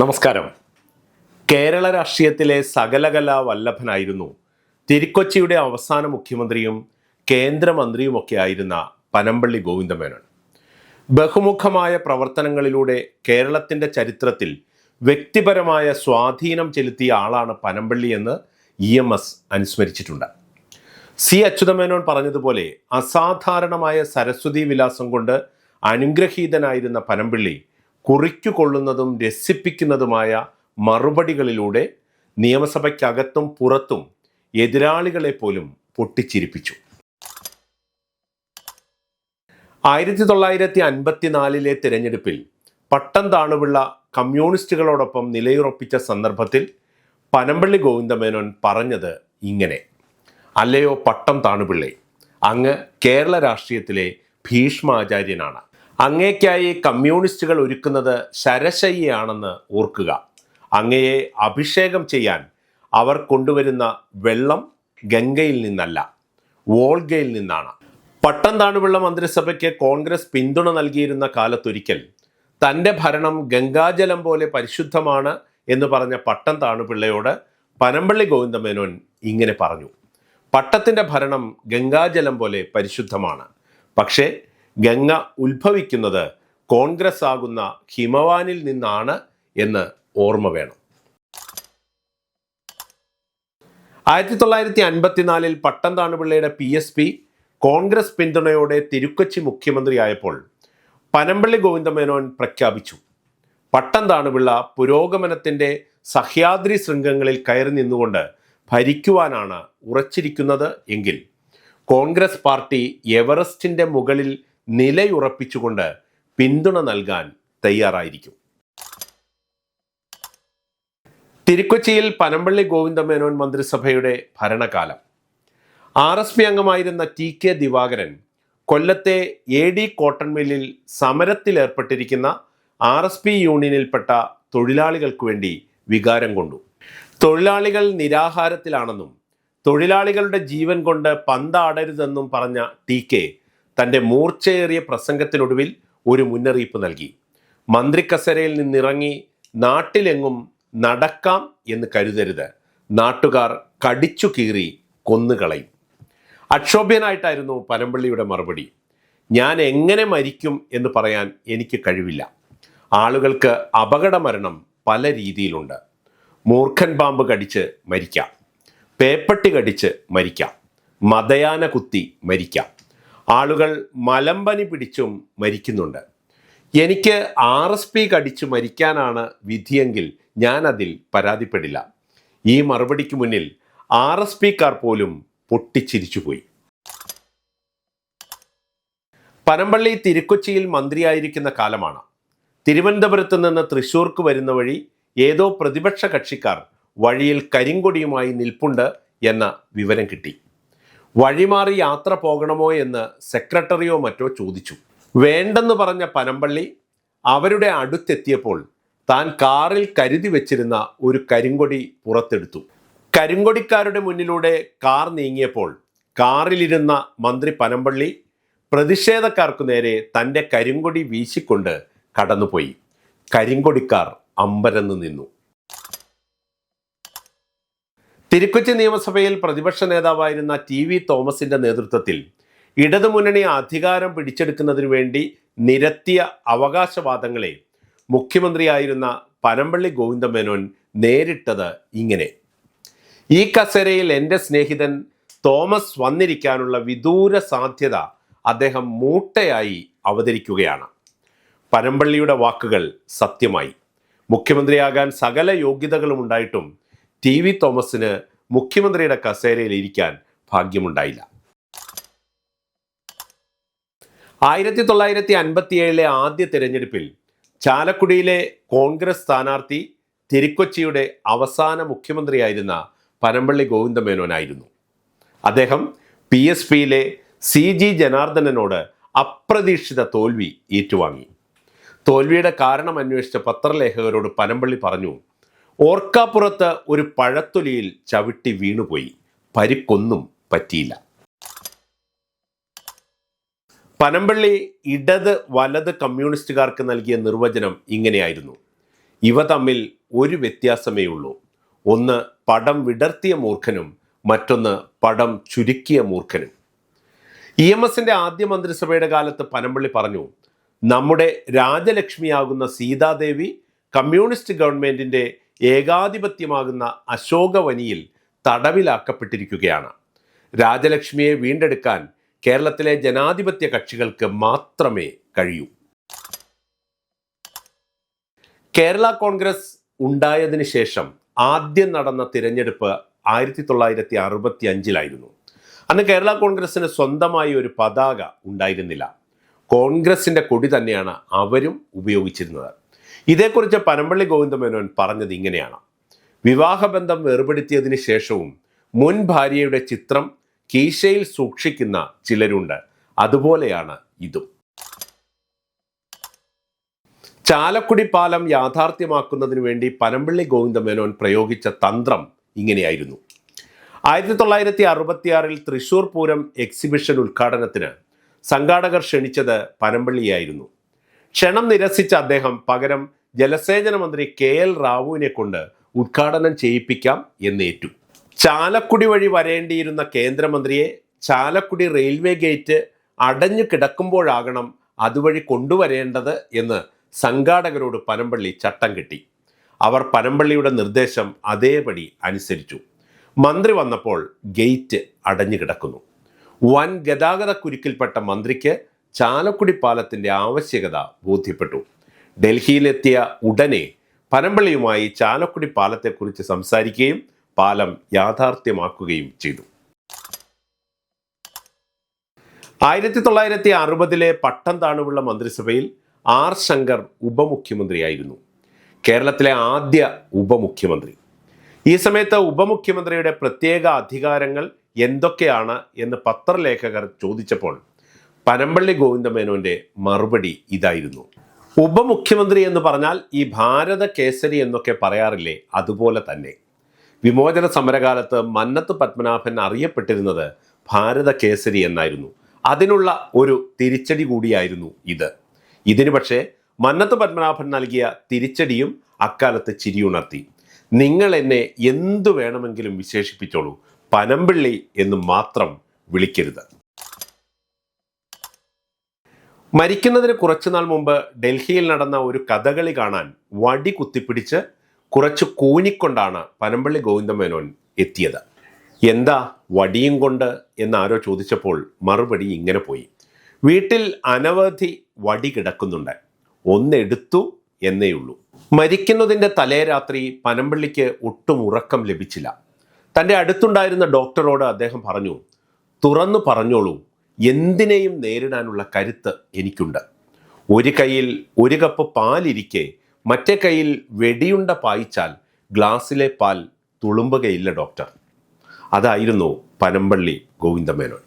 നമസ്കാരം. കേരള രാഷ്ട്രീയത്തിലെ സകലകലാ വല്ലഭനായിരുന്നു. തിരുക്കൊച്ചിയുടെ അവസാന മുഖ്യമന്ത്രിയും കേന്ദ്രമന്ത്രിയുമൊക്കെ ആയിരുന്ന പനമ്പള്ളി ഗോവിന്ദമേനോൻ. ബഹുമുഖമായ പ്രവർത്തനങ്ങളിലൂടെ കേരളത്തിന്റെ ചരിത്രത്തിൽ വ്യക്തിപരമായ സ്വാധീനം ചെലുത്തിയ ആളാണ് പനമ്പള്ളി എന്ന് ഇ എം എസ് അനുസ്മരിച്ചിട്ടുണ്ട്. സി അച്യുതമേനോൻ പറഞ്ഞതുപോലെ അസാധാരണമായ സരസ്വതി വിലാസം കൊണ്ട് അനുഗ്രഹീതനായിരുന്ന പനമ്പിള്ളി കുറിക്കുകൊള്ളുന്നതും രസിപ്പിക്കുന്നതുമായ മറുപടികളിലൂടെ നിയമസഭയ്ക്കകത്തും പുറത്തും എതിരാളികളെ പോലും പൊട്ടിച്ചിരിപ്പിച്ചു. ആയിരത്തി തൊള്ളായിരത്തി അൻപത്തിനാലിലെ തിരഞ്ഞെടുപ്പിൽ പട്ടം താണുവിള്ള കമ്മ്യൂണിസ്റ്റുകളോടൊപ്പം നിലയുറപ്പിച്ച സന്ദർഭത്തിൽ പനമ്പള്ളി ഗോവിന്ദമേനോൻ പറഞ്ഞത് ഇങ്ങനെ. അല്ലയോ പട്ടം താണുപിള്ളേ അങ്ങ് കേരള രാഷ്ട്രീയത്തിലെ ഭീഷ്മാചാര്യനാണ്. അങ്ങേക്കായി കമ്മ്യൂണിസ്റ്റുകൾ ഒരുക്കുന്നത് ശരശയ്യയാണെന്ന് ഓർക്കുക. അങ്ങയെ അഭിഷേകം ചെയ്യാൻ അവർ കൊണ്ടുവരുന്ന വെള്ളം ഗംഗയിൽ നിന്നല്ല വോൾഗയിൽ നിന്നാണ്. പട്ടം താണുവെള്ള മന്ത്രിസഭയ്ക്ക് കോൺഗ്രസ് പിന്തുണ നൽകിയിരുന്ന കാലത്തൊരിക്കൽ തന്റെ ഭരണം ഗംഗാജലം പോലെ പരിശുദ്ധമാണ് എന്ന് പറഞ്ഞ പട്ടം താണുപിള്ളയോട് പനമ്പള്ളി ഗോവിന്ദമേനോൻ ഇങ്ങനെ പറഞ്ഞു. പട്ടത്തിന്റെ ഭരണം ഗംഗാജലം പോലെ പരിശുദ്ധമാണ്. പക്ഷേ ഗംഗ ഉത്ഭവിക്കുന്നത് കോൺഗ്രസ് ആകുന്ന ഹിമവാനിൽ നിന്നാണ് എന്ന് ഓർമ്മ വേണം. ആയിരത്തി തൊള്ളായിരത്തി അൻപത്തിനാലിൽ പട്ടം താണുപിള്ളയുടെ പി എസ് പി കോൺഗ്രസ് പിന്തുണയോടെ തിരുക്കൊച്ചി മുഖ്യമന്ത്രിയായപ്പോൾ പനമ്പള്ളി ഗോവിന്ദമേനോൻ പ്രഖ്യാപിച്ചു. പട്ടം താണുപിള്ള പുരോഗമനത്തിന്റെ സഹ്യാദ്രി ശൃംഗങ്ങളിൽ കയറി നിന്നുകൊണ്ട് ഭരിക്കുവാനാണ് ഉറച്ചിരിക്കുന്നത് എങ്കിൽ കോൺഗ്രസ് പാർട്ടി എവറസ്റ്റിന്റെ മുകളിൽ നിലയുറപ്പിച്ചുകൊണ്ട് പിന്തുണ നൽകാൻ തയ്യാറായിരിക്കും. തിരുക്കൊച്ചിയിൽ പനമ്പള്ളി ഗോവിന്ദമേനോൻ മന്ത്രിസഭയുടെ ഭരണകാലം. ആർ എസ് പി അംഗമായിരുന്ന ടി കെ ദിവാകരൻ കൊല്ലത്തെ എ ഡി കോട്ടൺ മില്ലിൽ സമരത്തിലേർപ്പെട്ടിരിക്കുന്ന ആർ എസ് പി യൂണിയനിൽപ്പെട്ട തൊഴിലാളികൾക്ക് വേണ്ടി വികാരം കൊണ്ടു. തൊഴിലാളികൾ നിരാഹാരത്തിലാണെന്നും തൊഴിലാളികളുടെ ജീവൻ കൊണ്ട് പന്താടരുതെന്നും പറഞ്ഞ ടി കെ തന്റെ മൂർച്ചയേറിയ പ്രസംഗത്തിനൊടുവിൽ ഒരു മുന്നറിയിപ്പ് നൽകി. മന്ത്രി മന്ത്രിക്കസരയിൽ നിന്നിറങ്ങി നാട്ടിലെങ്ങും നടക്കാം എന്ന് കരുതരുത്. നാട്ടുകാർ കടിച്ചു കീറി കൊന്നുകളയും. അക്ഷോഭ്യനായിട്ടായിരുന്നു പനമ്പള്ളിയുടെ മറുപടി. ഞാൻ എങ്ങനെ മരിക്കും എന്ന് പറയാൻ എനിക്ക് കഴിവില്ല. ആളുകൾക്ക് അപകടമരണം പല രീതിയിലുണ്ട്. മൂർഖൻ പാമ്പ് കടിച്ച് മരിക്കാം. പേപ്പട്ടി കടിച്ച് മരിക്കാം. മതയാന കുത്തി മരിക്കാം. ആളുകൾ മലമ്പനി പിടിച്ചും മരിക്കുന്നുണ്ട്. എനിക്ക് ആർ എസ് പി കടിച്ചു മരിക്കാനാണ് വിധിയെങ്കിൽ ഞാൻ അതിൽ പരാതിപ്പെടില്ല. ഈ മറുപടിക്ക് മുന്നിൽ ആർ എസ് പിക്കാർ പോലും പൊട്ടിച്ചിരിച്ചുപോയി പനമ്പള്ളി തിരുക്കൊച്ചിയിൽ മന്ത്രിയായിരിക്കുന്ന കാലമാണ്. തിരുവനന്തപുരത്ത് നിന്ന് തൃശൂർക്ക് വരുന്ന വഴി ഏതോ പ്രതിപക്ഷ കക്ഷിക്കാർ വഴിയിൽ കരിങ്കൊടിയുമായി നിൽപ്പുണ്ട് എന്ന വിവരം കിട്ടി. വഴിമാറി യാത്ര പോകണമോ എന്ന് സെക്രട്ടറിയോ മറ്റോ ചോദിച്ചു. വേണ്ടെന്ന് പറഞ്ഞ പനമ്പള്ളി അവരുടെ അടുത്തെത്തിയപ്പോൾ താൻ കാറിൽ കരുതി വെച്ചിരുന്ന ഒരു കരിങ്കൊടി പുറത്തെടുത്തു. കരിങ്കൊടിക്കാരുടെ മുന്നിലൂടെ കാർ നീങ്ങിയപ്പോൾ കാറിലിരുന്ന മന്ത്രി പനമ്പള്ളി പ്രതിഷേധക്കാർക്കു നേരെ തന്റെ കരിങ്കൊടി വീശിക്കൊണ്ട് കടന്നുപോയി. കരിങ്കൊടിക്കാർ അമ്പരന്ന് നിന്നു. തിരുക്കൊച്ചി നിയമസഭയിൽ പ്രതിപക്ഷ നേതാവായിരുന്ന ടി വി തോമസിന്റെ നേതൃത്വത്തിൽ ഇടതുമുന്നണി അധികാരം പിടിച്ചെടുക്കുന്നതിനു വേണ്ടി നിരത്തിയ അവകാശവാദങ്ങളെ മുഖ്യമന്ത്രിയായിരുന്ന പനമ്പള്ളി ഗോവിന്ദമേനോൻ നേരിട്ടത് ഇങ്ങനെ. ഈ കസേരയിൽ എന്റെ സ്നേഹിതൻ തോമസ് വന്നിരിക്കാനുള്ള വിദൂര സാധ്യത അദ്ദേഹം മൂട്ടയായി അവതരിക്കുകയാണ്. പനമ്പള്ളിയുടെ വാക്കുകൾ സത്യമായി. മുഖ്യമന്ത്രിയാകാൻ സകല യോഗ്യതകളും ഉണ്ടായിട്ടും ടി വി തോമസിന് മുഖ്യമന്ത്രിയുടെ കസേരയിൽ ഇരിക്കാൻ ഭാഗ്യമുണ്ടായില്ല. ആയിരത്തി തൊള്ളായിരത്തി അൻപത്തിയേഴിലെ ആദ്യ തിരഞ്ഞെടുപ്പിൽ ചാലക്കുടിയിലെ കോൺഗ്രസ് സ്ഥാനാർത്ഥി തിരുക്കൊച്ചിയുടെ അവസാന മുഖ്യമന്ത്രിയായിരുന്ന പനമ്പള്ളി ഗോവിന്ദമേനോനായിരുന്നു. അദ്ദേഹം പി എസ് പിയിലെ സി ജി ജനാർദ്ദനനോട് അപ്രതീക്ഷിത തോൽവി ഏറ്റുവാങ്ങി. തോൽവിയുടെ കാരണം അന്വേഷിച്ച പത്രലേഖകരോട് പനമ്പള്ളി പറഞ്ഞു ഓർക്കാപ്പുറത്ത് ഒരു പഴത്തൊലിയിൽ ചവിട്ടി വീണുപോയി. പരിക്കൊന്നും പറ്റിയില്ല. പനമ്പള്ളി ഇടത് വലത് കമ്മ്യൂണിസ്റ്റുകാർക്ക് നൽകിയ നിർവചനം ഇങ്ങനെയായിരുന്നു. ഇവ തമ്മിൽ ഒരു വ്യത്യാസമേ ഉള്ളൂ. ഒന്ന് പടം വിടർത്തിയ മൂർഖനും മറ്റൊന്ന് പടം ചുരുക്കിയ മൂർഖനും. ഇ എം എസിന്റെ ആദ്യ മന്ത്രിസഭയുടെ കാലത്ത് പനമ്പള്ളി പറഞ്ഞു നമ്മുടെ രാജലക്ഷ്മിയാകുന്ന സീതാദേവി കമ്മ്യൂണിസ്റ്റ് ഗവൺമെന്റിന്റെ ഏകാധിപത്യമാകുന്ന അശോകവനിയിൽ തടവിലാക്കപ്പെട്ടിരിക്കുകയാണ്. രാജലക്ഷ്മിയെ വീണ്ടെടുക്കാൻ കേരളത്തിലെ ജനാധിപത്യ കക്ഷികൾക്ക് മാത്രമേ കഴിയൂ. കേരള കോൺഗ്രസ് ഉണ്ടായതിനു ശേഷം ആദ്യം നടന്ന തിരഞ്ഞെടുപ്പ് ആയിരത്തി തൊള്ളായിരത്തി അറുപത്തി അഞ്ചിലായിരുന്നു അന്ന് കേരള കോൺഗ്രസിന് സ്വന്തമായി ഒരു പതാക ഉണ്ടായിരുന്നില്ല. കോൺഗ്രസിന്റെ കൊടി തന്നെയാണ് അവരും ഉപയോഗിച്ചിരുന്നത്. ഇതേക്കുറിച്ച് പനമ്പള്ളി ഗോവിന്ദമേനോൻ പറഞ്ഞത് ഇങ്ങനെയാണ്. വിവാഹബന്ധം വേർപെടുത്തിയതിന് ശേഷവും മുൻ ഭാര്യയുടെ ചിത്രം കീശയിൽ സൂക്ഷിക്കുന്ന ചിലരുണ്ട്. അതുപോലെയാണ് ഇതും. ചാലക്കുടി പാലം യാഥാർത്ഥ്യമാക്കുന്നതിന് വേണ്ടി പനമ്പള്ളി ഗോവിന്ദമേനോൻ പ്രയോഗിച്ച തന്ത്രം ഇങ്ങനെയായിരുന്നു. ആയിരത്തി തൊള്ളായിരത്തി അറുപത്തിയാറിൽ തൃശൂർ പൂരം എക്സിബിഷൻ ഉദ്ഘാടനത്തിന് സംഘാടകർ ക്ഷണിച്ചത് പനമ്പള്ളിയായിരുന്നു. ക്ഷണം നിരസിച്ച അദ്ദേഹം പകരം ജലസേചന മന്ത്രി കെ എൽ റാവുവിനെ കൊണ്ട് ഉദ്ഘാടനം ചെയ്യിപ്പിക്കാം എന്നേറ്റു. ചാലക്കുടി വഴി വരേണ്ടിയിരുന്ന കേന്ദ്രമന്ത്രിയെ ചാലക്കുടി റെയിൽവേ ഗേറ്റ് അടഞ്ഞു കിടക്കുമ്പോഴാകണം അതുവഴി കൊണ്ടുവരേണ്ടത് എന്ന് സംഘാടകരോട് പനമ്പള്ളി ചട്ടം കിട്ടി. അവർ പനമ്പള്ളിയുടെ നിർദ്ദേശം അതേപടി അനുസരിച്ചു. മന്ത്രി വന്നപ്പോൾ ഗേറ്റ് അടഞ്ഞു കിടക്കുന്നു. വൻ ഗതാഗത കുരുക്കിൽപ്പെട്ട മന്ത്രിക്ക് ചാലക്കുടി പാലത്തിന്റെ ആവശ്യകത ബോധ്യപ്പെട്ടു. ഡൽഹിയിലെത്തിയ ഉടനെ പനമ്പള്ളിയുമായി ചാലക്കുടി പാലത്തെക്കുറിച്ച് സംസാരിക്കുകയും പാലം യാഥാർത്ഥ്യമാക്കുകയും ചെയ്തു. ആയിരത്തി തൊള്ളായിരത്തി അറുപതിലെ പട്ടം താണുള്ള മന്ത്രിസഭയിൽ ആർ ശങ്കർ ഉപമുഖ്യമന്ത്രിയായിരുന്നു. കേരളത്തിലെ ആദ്യ ഉപമുഖ്യമന്ത്രി. ഈ സമയത്ത് ഉപമുഖ്യമന്ത്രിയുടെ പ്രത്യേക അധികാരങ്ങൾ എന്തൊക്കെയാണ് എന്ന് പത്രലേഖകർ ചോദിച്ചപ്പോൾ പനമ്പള്ളി ഗോവിന്ദമേനോന്റെ മറുപടി ഇതായിരുന്നു. ഉപമുഖ്യമന്ത്രി എന്ന് പറഞ്ഞാൽ ഈ ഭാരത കേസരി എന്നൊക്കെ പറയാറില്ലേ? അതുപോലെ തന്നെ. വിമോചന സമരകാലത്ത് മന്നത്ത് പത്മനാഭൻ അറിയപ്പെട്ടിരുന്നത് ഭാരത കേസരി എന്നായിരുന്നു. അതിനുള്ള ഒരു തിരിച്ചടി കൂടിയായിരുന്നു ഇത്. ഇതിനു പക്ഷേ മന്നത്ത് പത്മനാഭൻ നൽകിയ തിരിച്ചടിയും അക്കാലത്ത് ചിരിയുണർത്തി നിങ്ങൾ എന്നെ എന്തു വേണമെങ്കിലും വിശേഷിപ്പിച്ചോളൂ. പനമ്പിള്ളി എന്ന് മാത്രം വിളിക്കരുത്. മരിക്കുന്നതിന് കുറച്ചുനാൾ മുമ്പ് ഡൽഹിയിൽ നടന്ന ഒരു കഥകളി കാണാൻ വടി കുത്തിപ്പിടിച്ച് കുറച്ച് കൂനിക്കൊണ്ടാണ് പനമ്പള്ളി ഗോവിന്ദമേനോൻ എത്തിയത്. എന്താ വടിയും കൊണ്ട് എന്നാരോ ചോദിച്ചപ്പോൾ മറുപടി ഇങ്ങനെ പോയി. വീട്ടിൽ അനവധി വടി കിടക്കുന്നുണ്ട്. ഒന്നെടുത്തു എന്നേ ഉള്ളൂ. മരിക്കുന്നതിന്റെ തലേ രാത്രി പനമ്പള്ളിക്ക് ഒട്ടും ഉറക്കം ലഭിച്ചില്ല. തന്റെ അടുത്തുണ്ടായിരുന്ന ഡോക്ടറോട് അദ്ദേഹം പറഞ്ഞു തുറന്നു പറഞ്ഞോളൂ എന്തിനേയും നേരിടാനുള്ള കരുത്ത് എനിക്കുണ്ട്. ഒരു കയ്യിൽ ഒരു കപ്പ് പാലിരിക്കെ മറ്റേ കയ്യിൽ വെടിയുണ്ട പായിച്ചാൽ ഗ്ലാസ്സിലെ പാൽ തുളുമ്പുകയില്ല ഡോക്ടർ. അതായിരുന്നു പനമ്പള്ളി ഗോവിന്ദമേനോൻ.